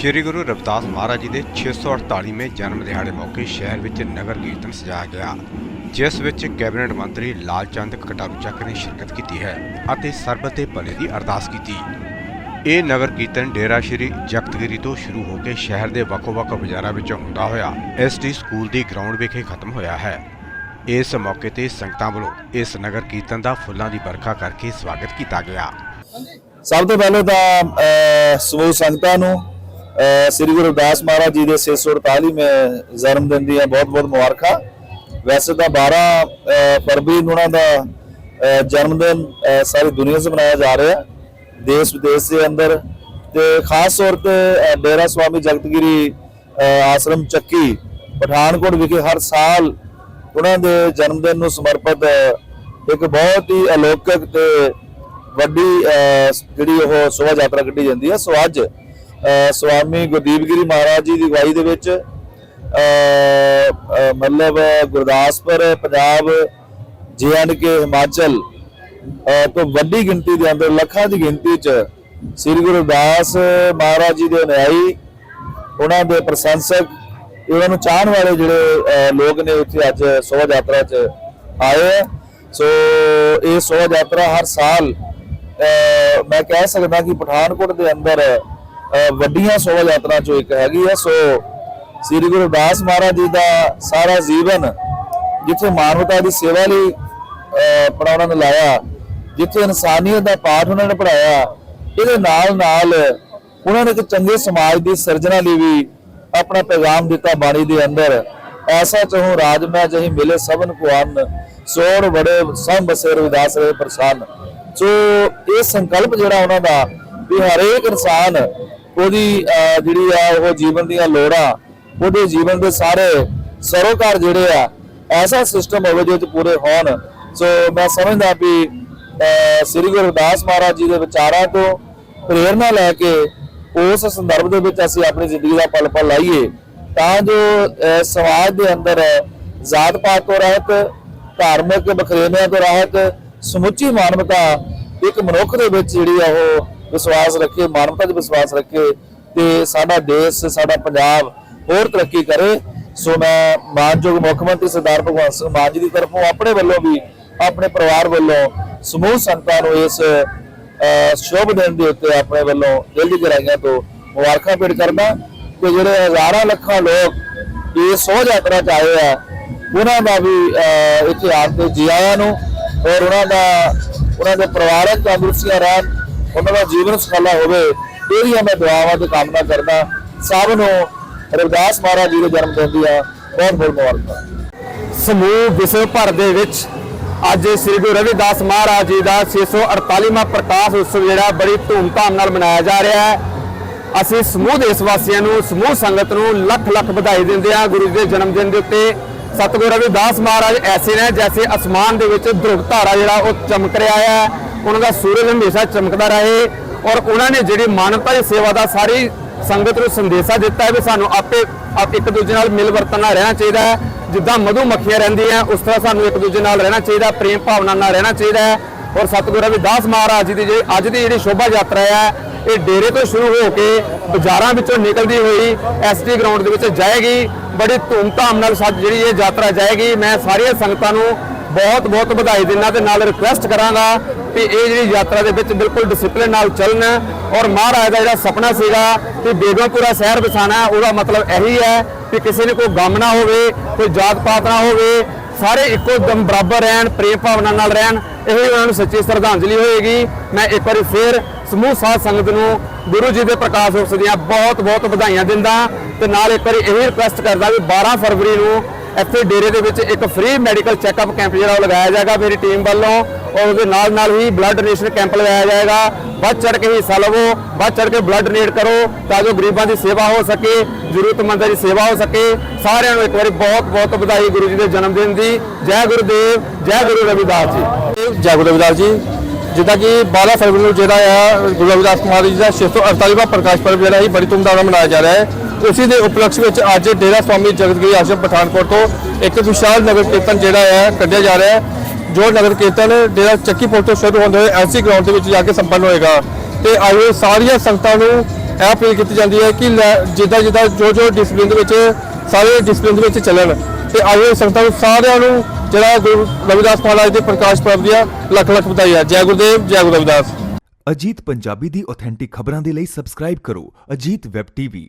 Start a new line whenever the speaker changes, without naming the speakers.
ਸ਼੍ਰੀ ਗੁਰੂ ਰਵਿਦਾਸ ਮਹਾਰਾਜ ਜੀ ਦੇ 648ਵੇਂ ਜਨਮ ਦਿਹਾੜੇ ਮੌਕੇ ਸ਼ਹਿਰ ਵਿੱਚ ਨਗਰ ਕੀਰਤਨ ਸਜਾਇਆ ਗਿਆ। ਜਿਸ ਵਿੱਚ ਕੈਬਨਿਟ ਮੰਤਰੀ ਲਾਲਚੰਦ ਕਟਾਰੂ ਚੱਕ ਨੇ ਸ਼ਿਰਕਤ ਕੀਤੀ ਹੈ ਅਤੇ ਸਰਬਤ ਦੇ ਭਲੇ ਦੀ ਅਰਦਾਸ ਕੀਤੀ। ਇਹ ਨਗਰ ਕੀਰਤਨ ਡੇਰਾ ਸ਼੍ਰੀ ਜਗਤਗਿਰੀ ਤੋਂ ਸ਼ੁਰੂ ਹੋ ਕੇ ਸ਼ਹਿਰ ਦੇ ਵੱਖੋ-ਵੱਖ ਬਾਜ਼ਾਰਾਂ ਵਿੱਚੋਂ ਹੁੰਦਾ ਹੋਇਆ ਐਸਟੀ ਸਕੂਲ ਦੀ ਗਰਾਊਂਡ ਵਿਖੇ ਖਤਮ ਹੋਇਆ ਹੈ। ਇਸ ਮੌਕੇ ਤੇ ਸੰਗਤਾਂ ਵੱਲੋਂ ਇਸ ਨਗਰ ਕੀਰਤਨ ਦਾ ਫੁੱਲਾਂ ਦੀ ਵਰਖਾ ਕਰਕੇ ਸਵਾਗਤ ਕੀਤਾ ਗਿਆ।
ਸਭ ਤੋਂ ਪਹਿਲਾਂ ਤਾਂ ਸਮੂਹ ਸੰਗਤਾਂ ਨੂੰ ਸ੍ਰੀ ਗੁਰੂ ਰਵਿਦਾਸ ਮਹਾਰਾਜ ਜੀ ਦੇ 648ਵੇਂ ਜਨਮ ਦਿਨ ਦੀਆਂ ਬਹੁਤ-ਬਹੁਤ ਮੁਬਾਰਕਾਂ। ਵੈਸੇ ਤਾਂ 12 ਫਰਵਰੀ ਨੂੰ ਉਹਨਾਂ ਦਾ ਅਹ, ਜਨਮ ਦਿਨ ਸਾਰੀ ਦੁਨੀਆ 'ਚ ਮਨਾਇਆ ਜਾ ਰਿਹਾ। ਦੇਸ਼ ਵਿਦੇਸ਼ ਦੇ ਅੰਦਰ ਤੇ ਖਾਸ ਤੌਰ ਤੇ ਡੇਰਾ ਸਵਾਮੀ ਜਗਤਗਿਰੀ ਆਸ਼ਰਮ ਚੱਕੀ ਪਠਾਨਕੋਟ ਵਿਖੇ ਹਰ ਸਾਲ ਉਹਨਾਂ ਦੇ ਜਨਮ ਦਿਨ ਨੂੰ ਸਮਰਪਿਤ ਇੱਕ ਬਹੁਤ ਹੀ ਅਲੌਕਿਕ ਤੇ ਵੱਡੀ ਜਿਹੜੀ ਉਹ ਸ਼ੋਭਾ ਯਾਤਰਾ ਕੱਢੀ ਜਾਂਦੀ ਹੈ। ਸੋ ਅੱਜ ਅਹ, ਸਵਾਮੀ ਗੁਰਦੀਪ ਗਿਰੀ ਮਹਾਰਾਜ ਜੀ ਦੀ ਅਗਵਾਈ ਦੇ ਵਿੱਚ ਮਤਲਬ ਗੁਰਦਾਸਪੁਰ, ਪੰਜਾਬ ਕੇ ਹਿਮਾਚਲ ਤੋਂ ਵੱਡੀ ਗਿਣਤੀ ਦੇ ਅੰਦਰ, ਲੱਖਾਂ ਦੀ ਗਿਣਤੀ 'ਚ ਸ੍ਰੀ ਗੁਰੂ ਰਵਿਦਾਸ ਮਹਾਰਾਜ ਜੀ ਦੇ ਅਨੁਯਾਈ, ਉਹਨਾਂ ਦੇ ਪ੍ਰਸ਼ੰਸਕ ਉਹਨਾਂ ਨੂੰ ਚਾਹਣ ਵਾਲੇ ਜਿਹੜੇ ਲੋਕ ਨੇ ਉੱਥੇ ਅੱਜ ਸ਼ੋਭਾ ਯਾਤਰਾ 'ਚ ਆਏ ਹੈ ਸੋ, ਇਹ ਸ਼ੋਭਾ ਯਾਤਰਾ ਹਰ ਸਾਲ ਮੈਂ ਕਹਿ ਸਕਦਾ ਕਿ ਪਠਾਨਕੋਟ ਦੇ ਅੰਦਰ ਵੱਡੀਆਂ ਸ਼ੋਭਾ ਯਾਤਰਾ 'ਚੋਂ ਇੱਕ ਹੈਗੀ ਹੈ ਸੋ ਸ੍ਰੀ ਗੁਰੂ ਰਵਿਦਾਸ ਮਹਾਰਾਜ ਜੀ ਦਾ ਸਾਰਾ ਜੀਵਨ ਜਿੱਥੇ ਮਾਨਵਤਾ ਦੀ ਸੇਵਾ ਲਈ ਅਹ, ਆਪਣਾ ਉਹਨਾਂ ਨੇ ਲਾਇਆ ਜਿੱਥੇ ਇਨਸਾਨੀਅਤ ਦਾ ਪਾਠ ਉਹਨਾਂ ਨੇ ਪੜਾਇਆ ਇਹਦੇ ਨਾਲ ਨਾਲ ਉਹਨਾਂ ਨੇ ਇੱਕ ਚੰਗੇ ਸਮਾਜ ਦੀ ਸਿਰਜਣਾ ਲਈ ਵੀ ਆਪਣਾ ਪੈਗਾਮ ਦਿੱਤਾ ਬਾਣੀ ਦੇ ਅੰਦਰ। ਐਸਾ ਚਾਹੂੰ ਰਾਜ ਮੈਂ ਜਹੀ ਮਿਲੇ ਸਭਨ ਕੋ ਅੰਨ ਸੋੜ ਬੜੇ ਸਭ ਬਸੇ ਰਵਿਦਾਸ ਰਹੇ ਪ੍ਰਸੰਨ। ਸੋ ਇਹ ਸੰਕਲਪ ਜਿਹੜਾ ਉਹਨਾਂ ਦਾ ਵੀ ਹਰੇਕ ਇਨਸਾਨ ਉਹਦੀ ਜਿਹੜੀ ਆ ਉਹ ਜੀਵਨ ਦੀਆਂ ਲੋੜਾਂ ਉਹਦੇ ਜੀਵਨ ਦੇ ਸਾਰੇ ਸਰੋਕਾਰ ਜਿਹੜੇ ਆ, ਐਸਾ ਸਿਸਟਮ ਹੋਵੇ ਜਿਹਦੇ ਵਿੱਚ ਪੂਰੇ ਹੋਣ। ਸੋ ਮੈਂ ਸਮਝਦਾ ਵੀ ਸ੍ਰੀ ਗੁਰੂ ਰਵਿਦਾਸ ਮਹਾਰਾਜ ਜੀ ਦੇ ਵਿਚਾਰਾਂ ਤੋਂ ਪ੍ਰੇਰਣਾ ਲੈ ਕੇ ਉਸ ਸੰਦਰਭ ਦੇ ਵਿੱਚ ਅਸੀਂ ਆਪਣੀ ਜ਼ਿੰਦਗੀ ਦਾ ਪਲ ਪਲ ਲਾਈਏ, ਤਾਂ ਜੋ ਸਮਾਜ ਦੇ ਅੰਦਰ ਜਾਤ ਪਾਤ ਤੋਂ ਰਹਿਤ, ਧਾਰਮਿਕ ਬਖਰੇਵਿਆਂ ਤੋਂ ਰਹਿਤ, ਸਮੁੱਚੀ ਮਾਨਵਤਾ ਇੱਕ ਮਨੁੱਖ ਦੇ ਵਿੱਚ ਜਿਹੜੀ ਆ ਉਹ ਵਿਸ਼ਵਾਸ ਰੱਖੇ, ਮਾਨਵਤਾ 'ਚ ਵਿਸ਼ਵਾਸ ਰੱਖੇ, ਤੇ ਸਾਡਾ ਦੇਸ਼, ਸਾਡਾ ਪੰਜਾਬ ਹੋਰ ਤਰੱਕੀ ਕਰੇ। ਸੋ ਮੈਂ ਮਾਨਯੋਗ ਮੁੱਖ ਮੰਤਰੀ ਸਰਦਾਰ ਭਗਵੰਤ ਸਿੰਘ ਮਾਨ ਜੀ ਦੀ ਤਰਫੋਂ ਆਪਣੇ ਵੱਲੋਂ ਵੀ ਆਪਣੇ ਪਰਿਵਾਰ ਵੱਲੋਂ ਸਮੂਹ ਸੰਗਤਾਂ ਨੂੰ ਇਸ ਸ਼ੁਭ ਦਿਨ ਦੇ ਉੱਤੇ ਆਪਣੇ ਵੱਲੋਂ ਦਿਲ ਦੀ ਗਹਿਰਾਈਆਂ ਤੋਂ ਮੁਬਾਰਕਾਂ ਭੇਟ ਕਰਦਾ ਕਿ ਜਿਹੜੇ ਹਜ਼ਾਰਾਂ ਲੱਖਾਂ ਲੋਕ ਇਸ ਸੋਹ ਯਾਤਰਾ 'ਚ ਆਏ ਆ ਉਹਨਾਂ ਦਾ ਵੀ ਅਹ, ਇੱਥੇ ਆਉਣ ਤੇ ਜੀ ਆਇਆਂ ਨੂੰ ਔਰ ਉਹਨਾਂ ਦਾ ਉਹਨਾਂ ਦੇ ਪਰਿਵਾਰਕ ਤੰਦਰੁਸਤੀਆਂ ਰਹਿਣ ਉਹਨਾਂ ਦਾ ਜੀਵਨ ਸੁਖਾਲਾ ਹੋਵੇ ਇਹਦੀਆਂ ਮੈਂ ਦੁਆਵਾਂ ਤੇ ਕਾਮਨਾ ਕਰਦਾ। ਸਭ ਨੂੰ ਰਵਿਦਾਸ ਮਹਾਰਾਜ ਜੀ ਦੇ ਜਨਮ ਦਿਨ ਦੀਆਂ ਬਹੁਤ ਬਹੁਤ ਮੁਬਾਰਕਾਂ।
ਸਮੂਹ ਵਿਸ਼ਵ ਭਰ ਦੇ ਵਿੱਚ ਅੱਜ ਸ੍ਰੀ ਗੁਰੂ ਰਵਿਦਾਸ ਮਹਾਰਾਜ ਜੀ ਦਾ 648ਵਾਂ ਪ੍ਰਕਾਸ਼ ਉਤਸਵ ਜਿਹੜਾ ਬੜੀ ਧੂਮਧਾਮ ਨਾਲ ਮਨਾਇਆ ਜਾ ਰਿਹਾ ਹੈ। ਅਸੀਂ ਸਮੂਹ ਦੇਸ਼ ਵਾਸੀਆਂ ਨੂੰ, ਸਮੂਹ ਸੰਗਤ ਨੂੰ ਲੱਖ ਲੱਖ ਵਧਾਈ ਦਿੰਦੇ ਹਾਂ ਗੁਰੂ ਜੀ ਦੇ ਜਨਮ ਦਿਨ ਦੇ ਉੱਤੇ। ਸਤਿਗੁਰੂ ਰਵਿਦਾਸ ਮਹਾਰਾਜ ਐਸੇ ਨੇ ਜੈਸੇ ਅਸਮਾਨ ਦੇ ਵਿੱਚ ਧਰੁਵ ਧਾਰਾ ਜਿਹੜਾ ਉਹ ਚਮਕ ਰਿਹਾ ਹੈ। ਉਹਨਾਂ ਦਾ ਸੂਰਜ ਹਮੇਸ਼ਾ ਚਮਕਦਾ ਰਹੇ ਔਰ ਉਹਨਾਂ ਨੇ ਜਿਹੜੀ ਮਾਨਵਤਾ ਦੀ ਸੇਵਾ ਦਾ ਸਾਰੀ ਸੰਗਤ ਨੂੰ ਸੰਦੇਸ਼ਾ ਦਿੱਤਾ ਹੈ ਵੀ ਸਾਨੂੰ ਆਪੇ ਆਪ ਇੱਕ ਦੂਜੇ ਨਾਲ ਮਿਲ ਵਰਤਨ ਨਾਲ ਰਹਿਣਾ ਚਾਹੀਦਾ ਹੈ। ਜਿੱਦਾਂ ਮਧੂ ਮੱਖੀਆਂ ਰਹਿੰਦੀਆਂ, ਉਸ ਤਰ੍ਹਾਂ ਸਾਨੂੰ ਇੱਕ ਦੂਜੇ ਨਾਲ ਰਹਿਣਾ ਚਾਹੀਦਾ, ਪ੍ਰੇਮ ਭਾਵਨਾ ਨਾਲ ਰਹਿਣਾ ਚਾਹੀਦਾ ਹੈ। ਔਰ ਸਤਿਗੁਰੂ ਰਵਿਦਾਸ ਮਹਾਰਾਜ ਜੀ ਦੀ ਜਿਹੜੀ ਅੱਜ ਦੀ ਜਿਹੜੀ ਸ਼ੋਭਾ ਯਾਤਰਾ ਹੈ, ਇਹ ਡੇਰੇ ਤੋਂ ਸ਼ੁਰੂ ਹੋ ਕੇ ਬਾਜ਼ਾਰਾਂ ਵਿੱਚੋਂ ਨਿਕਲਦੀ ਹੋਈ ਐਸਟੀ ਗਰਾਊਂਡ ਦੇ ਵਿੱਚ ਜਾਏਗੀ। ਬੜੀ ਧੂਮਧਾਮ ਨਾਲ ਸੱਜ ਜਿਹੜੀ ਇਹ ਯਾਤਰਾ ਜਾਏਗੀ। ਮੈਂ ਸਾਰੀਆਂ ਸੰਗਤਾਂ ਨੂੰ ਬਹੁਤ ਬਹੁਤ ਵਧਾਈ ਦਿੰਦਾ ਤੇ ਨਾਲ ਰਿਕੁਐਸਟ ਕਰਾਂਗਾ ਕਿ ਇਹ ਜਿਹੜੀ ਯਾਤਰਾ ਦੇ ਵਿੱਚ ਬਿਲਕੁਲ ਡਿਸਪਲਿਨ ਨਾਲ ਚੱਲਣ ਔਰ ਮਹਾਰਾਜ ਦਾ ਜਿਹੜਾ ਸੁਪਨਾ ਸੀਗਾ ਕਿ ਬੇਗਮਪੁਰਾ ਸ਼ਹਿਰ ਵਸਾਣਾ ਉਹਦਾ ਮਤਲਬ ਇਹੀ ਹੈ ਕਿ ਕਿਸੇ ਨੇ ਕੋਈ ਗਮ ਨਾ ਹੋਵੇ, ਕੋਈ ਜਾਤ ਪਾਤ ਨਾ ਹੋਵੇ, ਸਾਰੇ ਇੱਕੋ ਦਮ ਬਰਾਬਰ ਰਹਿਣ, ਪ੍ਰੇਮ ਭਾਵਨਾ ਨਾਲ ਰਹਿਣ, ਇਹ ਉਹਨਾਂ ਨੂੰ ਸੱਚੀ ਸ਼ਰਧਾਂਜਲੀ ਹੋਏਗੀ। ਮੈਂ ਇੱਕ ਵਾਰੀ ਫੇਰ ਸਮੂਹ ਸਾਧ ਸੰਗਤ ਨੂੰ ਗੁਰੂ ਜੀ ਦੇ ਪ੍ਰਕਾਸ਼ ਉਤਸਵ ਦੀਆਂ ਬਹੁਤ ਬਹੁਤ ਵਧਾਈਆਂ ਦਿੰਦਾ ਤੇ ਨਾਲ ਇੱਕ ਵਾਰੀ ਇਹ ਰਿਕੁਐਸਟ ਕਰਦਾ ਵੀ 12 ਫਰਵਰੀ ਨੂੰ ਇੱਥੇ ਡੇਰੇ ਦੇ ਵਿੱਚ ਇੱਕ ਫ੍ਰੀ ਮੈਡੀਕਲ ਚੈੱਕਅਪ ਕੈਂਪ ਜਿਹੜਾ ਉਹ ਲਗਾਇਆ ਜਾਏਗਾ, ਮੇਰੀ ਟੀਮ ਵੱਲੋਂ। ਔਰ ਉਹਦੇ ਨਾਲ ਨਾਲ ਹੀ ਬਲੱਡ ਡੋਨੇਸ਼ਨ ਕੈਂਪ ਲਗਾਇਆ ਜਾਏਗਾ। ਵੱਧ ਚੜ ਕੇ ਹਿੱਸਾ ਲਵੋ, ਵੱਧ ਚੜ ਕੇ ਬਲੱਡ ਡੋਨੇਟ ਕਰੋ, ਤਾਂ ਜੋ ਗਰੀਬਾਂ ਦੀ ਸੇਵਾ ਹੋ ਸਕੇ, ਜ਼ਰੂਰਤਮੰਦਾਂ ਦੀ ਸੇਵਾ ਹੋ ਸਕੇ। ਸਾਰਿਆਂ ਨੂੰ ਇੱਕ ਵਾਰੀ ਬਹੁਤ ਬਹੁਤ ਵਧਾਈ ਗੁਰੂ ਜੀ ਦੇ ਜਨਮ ਦਿਨ ਦੀ। ਜੈ ਗੁਰੂਦੇਵ, ਜੈ ਗੁਰੂ ਰਵਿਦਾਸ ਜੀ।
ਜੈ ਗੁਰੂ ਰਵਿਦਾਸ ਜੀ। ਜਿੱਦਾਂ ਕਿ 12 ਫਰਵਰੀ ਨੂੰ ਜਿਹੜਾ ਆ ਗੁਰੂ ਰਵਿਦਾਸ ਕੁਮਾਰ ਜੀ ਦਾ 648ਵਾਂ ਪ੍ਰਕਾਸ਼ ਪਰਬ ਜਿਹੜਾ ਹੀ ਬੜੀ ਧੂਮਧਾਮ ਨਾਲ ਮਨਾਇਆ ਜਾ ਰਿਹਾ ਹੈ। ਉਸੇ ਦੇ ਉਪਲਕਸ਼ ਵਿੱਚ ਅੱਜ ਡੇਰਾ ਸਵਾਮੀ ਜਗਤਗਿਰੀ ਆਸ਼ਰਮ ਪਠਾਨਕੋਟ ਤੋਂ ਇੱਕ ਵਿਸ਼ਾਲ ਨਗਰ ਕੀਰਤਨ ਜਿਹੜਾ ਹੈ, ਕੱਢਿਆ ਜਾ ਰਿਹਾ ਹੈ, ਜੋ ਨਗਰ ਕੀਰਤਨ ਡੇਰਾ ਚੱਕੀ ਪੁਲ ਤੋਂ ਸ਼ੁਰੂ ਹੁੰਦੇ ਹੋਏ ਐਲਸੀ ਗਰਾਊਂਡ ਦੇ ਵਿੱਚ ਜਾ ਕੇ ਸੰਪੰਨ ਹੋਏਗਾ। ਤੇ ਆਏ ਸਾਰੀਆਂ ਸੰਗਤਾਂ ਨੂੰ ਇਹ ਅਪੀਲ ਕੀਤੀ ਜਾਂਦੀ ਹੈ ਕਿ ਜਿੱਦਾਂ ਜਿੱਦਾਂ ਜੋ ਜੋ ਡਿਸਪਲਿਨ ਦੇ ਵਿੱਚ, ਸਾਰੇ ਡਿਸਪਲਿਨ ਦੇ ਵਿੱਚ ਚੱਲਣ। ਤੇ ਆਏ ਸੰਗਤਾਂ ਨੂੰ ਸਾਰਿਆਂ ਨੂੰ ਜਿਹੜਾ ਗੁਰੂ ਰਵਿਦਾਸ ਮਹਾਰਾਜ ਦੇ ਪ੍ਰਕਾਸ਼ ਪੁਰਬ ਦੀਆਂ ਲੱਖ ਲੱਖ ਵਧਾਈਆਂ। ਜੈ ਗੁਰਦੇਵ, ਜੈ ਗੁਰੂ ਰਵਿਦਾਸ।
ਅਜੀਤ ਪੰਜਾਬੀ ਦੀ ਆਥੈਂਟਿਕ ਖਬਰਾਂ ਦੇ ਲਈ ਸਬਸਕ੍ਰਾਈਬ ਕਰੋ ਅਜੀਤ ਵੈਬ ਟੀਵੀ